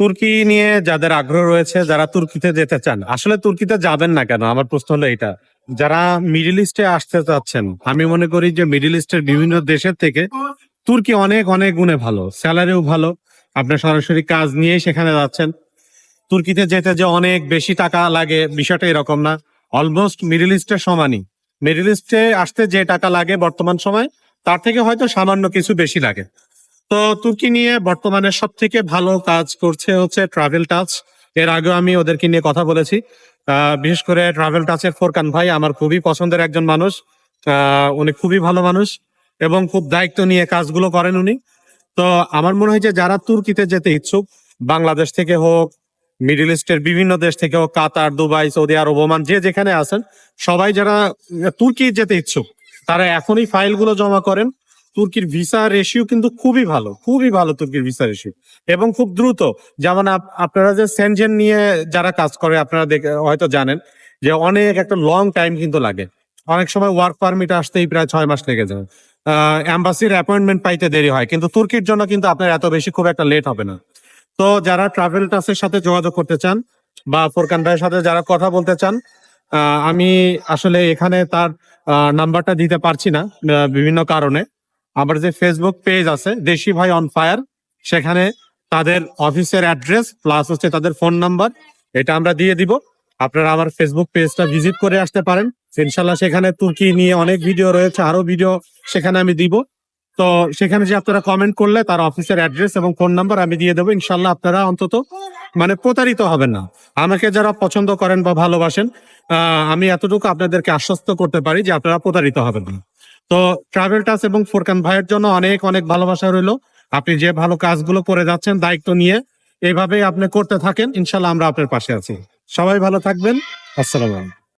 তুর্কি নিয়ে যাদের আগ্রহ রয়েছে, যারা তুর্কিতে যেতে চান, আসলে তুর্কিতে যাবেন না কেন? আমার প্রশ্ন হলো এটা যারা মিডিল ইস্টে আসতে চাচ্ছেন, আমি মনে করি যে মিডিল ইস্টের বিভিন্ন দেশের থেকে তুর্কি অনেক অনেক গুণে ভালো, স্যালারিও ভালো। আপনার সরাসরি কাজ নিয়েই সেখানে যাচ্ছেন। তুর্কিতে যেতে যে অনেক বেশি টাকা লাগে, বিষয়টা এরকম না। অলমোস্ট মিডিল ইস্টের সমানই। মিডিল ইস্টে আসতে যে টাকা লাগে বর্তমান সময়, তার থেকে হয়তো সামান্য কিছু বেশি লাগে। তো তুর্কি নিয়ে বর্তমানে সব থেকে ভালো কাজ করছে হচ্ছে ট্রাভেল টাচ এর আগেও আমি ওদেরকে নিয়ে কথা বলেছি। বিশেষ করে ট্রাভেল টাচের ফোরকান ভাই আমার খুবই পছন্দের একজন মানুষ। উনি খুবই ভালো মানুষ এবং খুব দায়িত্ব নিয়ে কাজগুলো করেন উনি। তো আমার মনে হয় যে যারা তুর্কিতে যেতে ইচ্ছুক, বাংলাদেশ থেকে হোক, মিডিল ইস্টের বিভিন্ন দেশ থেকে হোক, Qatar, Dubai, Saudi Arab, Oman, যে যেখানে আছেন, সবাই যারা তুর্কি যেতে ইচ্ছুক, তারা এখনই ফাইলগুলো জমা করেন। তুর্কির ভিসা রেশিও কিন্তু খুবই ভালো খুবই ভালো তুর্কির ভিসা রেশিও এবং খুব দ্রুত, যেমন আপ- আপনারা যে সেনজেন নিয়ে যারা কাজ করে, আপনারা দেখে, হয়তো জানেন যে অনেক একটা লং টাইম কিন্তু লাগে। অনেক সময় ওয়ার্ক পারমিট আসতেই প্রায় ছয় মাস লেগে যায়। অ্যাম্বাসির অ্যাপয়েন্টমেন্ট পাইতে দেরি হয়, কিন্তু তুর্কির জন্য কিন্তু আপনার এত বেশি খুব একটা লেট হবে না। তো যারা ট্রাভেল টাসের সাথে যোগাযোগ করতে চান বা ফোরকান ভাইয়ের সাথে যারা কথা বলতে চান আমি আসলে এখানে তার নাম্বারটা দিতে পারছি না বিভিন্ন কারণে। আমার যে ফেসবুক পেজ আছে, দেশি ভাই অন ফায়ার সেখানে তাদের অফিসের অ্যাড্রেস প্লাস হচ্ছে তাদের ফোন নাম্বার এটা আমরা দিয়ে দিব। আপনারা আমার ফেসবুক পেজটা ভিজিট করে আসতে পারেন। ইনশাল্লাহ সেখানে তুর্কি নিয়ে অনেক ভিডিও রয়েছে, আরও ভিডিও সেখানে আমি দিব। তো সেখানে যে আপনারা কমেন্ট করলে তার অফিসের অ্যাড্রেস এবং ফোন নাম্বার আমি দিয়ে দেবো। ইনশাল্লাহ আপনারা অন্তত মানে প্রতারিত হবেন না। আমাকে যারা পছন্দ করেন বা ভালোবাসেন আমি এতটুকু আপনাদেরকে আশ্বস্ত করতে পারি যে আপনারা প্রতারিত হবেন না। তো ট্রাভেল টাস এবং ফোরকান ভাইয়ের জন্য অনেক অনেক ভালোবাসা রইল। আপনি যে ভালো কাজগুলো করে যাচ্ছেন, দায়িত্ব নিয়ে এইভাবেই আপনি করতে থাকেন। ইনশাল্লাহ আমরা আপনার পাশে আছি। সবাই ভালো থাকবেন। আসসালামু